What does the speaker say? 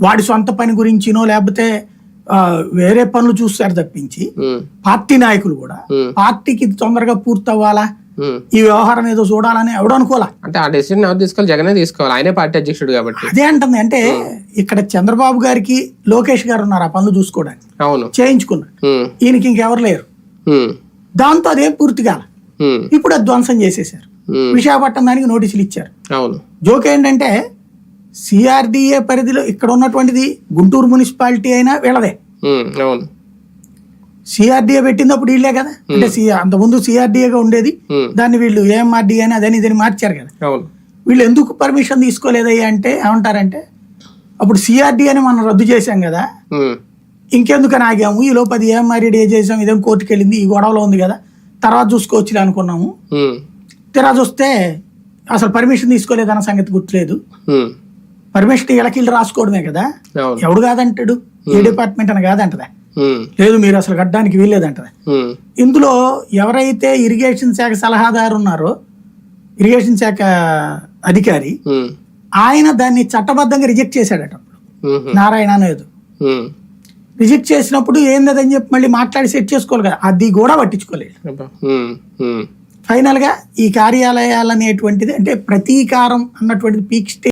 వాడి సొంత పని గురించినో లేకపోతే వేరే పనులు చూస్తారు తప్పించి పార్టీ నాయకులు కూడా పార్టీకి తొందరగా పూర్తవ్వాలా? ఉమ్. ఈ వ్యవహారం ఏదో చూడాలని ఎవడు అనుకోవాలా? అంటే ఆ డెసిషన్ ఎవరు తీసుకోవాలి? జగనే తీసుకోవాలి. ఆయనే పార్టీ అధ్యక్షుడు కాబట్టి. అదే అంటుంది. అంటే ఇక్కడ చంద్రబాబు గారికి లోకేష్ గారు ఉన్నారు ఆ పనులు చూసుకోవడానికి. అవును. చేయించుకున్నారు. ఈయనకి ఇంకెవరు లేరు. దాంతో అదేం పూర్తి కాల. ఇప్పుడు ధ్వంసం చేసేశారు. ఉమ్. విశాఖపట్నం దానికి నోటీసులు ఇచ్చారు. అవును. జోక్ ఏంటంటే సిఆర్డిఏ పరిధిలో ఇక్కడ ఉన్నటువంటిది గుంటూరు మున్సిపాలిటీ అయినా వీళ్ళదే. అవును. సిఆర్డిఏ పెట్టినప్పుడు వీళ్ళే కదా? అంటే అంతకుముందు సిఆర్డిఏగా ఉండేది. దాన్ని వీళ్ళు ఏఎంఆర్డిఏ అని అదని ఇదని మార్చారు కదా. వీళ్ళు ఎందుకు పర్మిషన్ తీసుకోలేదయ్యా అంటే ఏమంటారంటే అప్పుడు సిఆర్డిఏని మనం రద్దు చేశాం కదా. ఇంకెందుకని ఆగాము? ఈ లోపు అది ఏఎంఆర్డీ చేసాం ఇదేం కోర్టుకు వెళ్ళింది ఈ గొడవలో ఉంది కదా. తర్వాత చూసుకోవచ్చులే అనుకున్నాము. ఉమ్, తీరా చూస్తే అసలు పర్మిషన్ తీసుకోలేదన్న సంగతి గుర్తులేదు. పర్మిషన్ వీళ్ళకి వీళ్ళు రాసుకోవడమే కదా? ఎవడు కాదంటాడు? ఏ డిపార్ట్మెంట్ అని కాదంటదా? లేదు మీరు అసలు కట్టడానికి వీల్లేదంటదా? ఇందులో ఎవరైతే ఇరిగేషన్ శాఖ సలహాదారు ఉన్నారో ఇరిగేషన్ శాఖ అధికారి ఆయన దాన్ని చట్టబద్ధంగా రిజెక్ట్ చేశాడట. నారాయణ అనేది. రిజెక్ట్ చేసినప్పుడు ఏందని చెప్పి మళ్ళీ మాట్లాడి సెట్ చేసుకోవాలి కదా. అది కూడా పట్టించుకోలేదు. అబ్బా. ఉమ్, ఉమ్. ఫైనల్గా ఈ కార్యాలయాలు అనేటువంటిది అంటే ప్రతీకారం అన్నటువంటిది పీక్ స్టేజ్